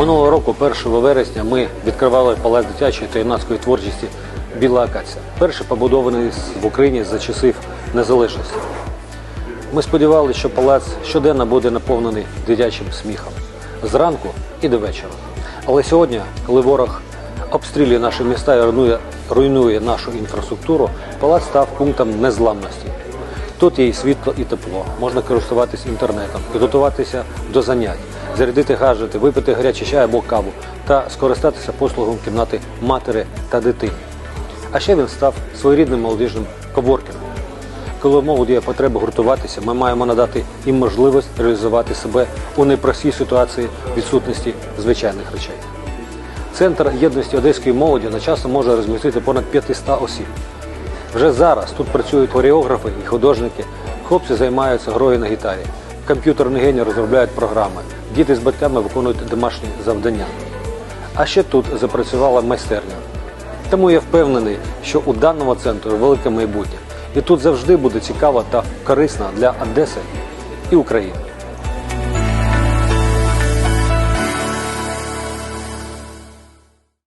Минулого року, 1 вересня, ми відкривали палац дитячої та юнацької творчості Біла Акація, перший побудований в Україні за часів незалежності. Ми сподівалися, що палац щоденно буде наповнений дитячим сміхом зранку і до вечора. Але сьогодні, коли ворог обстрілює наші міста і руйнує, нашу інфраструктуру, палац став пунктом незламності. Тут є і світло, і тепло, можна користуватись інтернетом, підготуватися до занять, зарядити гаджети, випити гарячий чай або каву та скористатися послугом кімнати матері та дитини. А ще він став своєрідним молодіжним коворкінгом. Коли молоді є потреба гуртуватися, ми маємо надати їм можливість реалізувати себе у непростій ситуації відсутності звичайних речей. Центр єдності одеської молоді на часом може розмістити понад 500 осіб. Вже зараз тут працюють хореографи і художники, хлопці займаються грою на гітарі, комп'ютерні генії розробляють програми, діти з батьками виконують домашні завдання. А ще тут запрацювала майстерня. Тому я впевнений, що у даному центру велике майбутнє. І тут завжди буде цікаво та корисно для Одеси і України.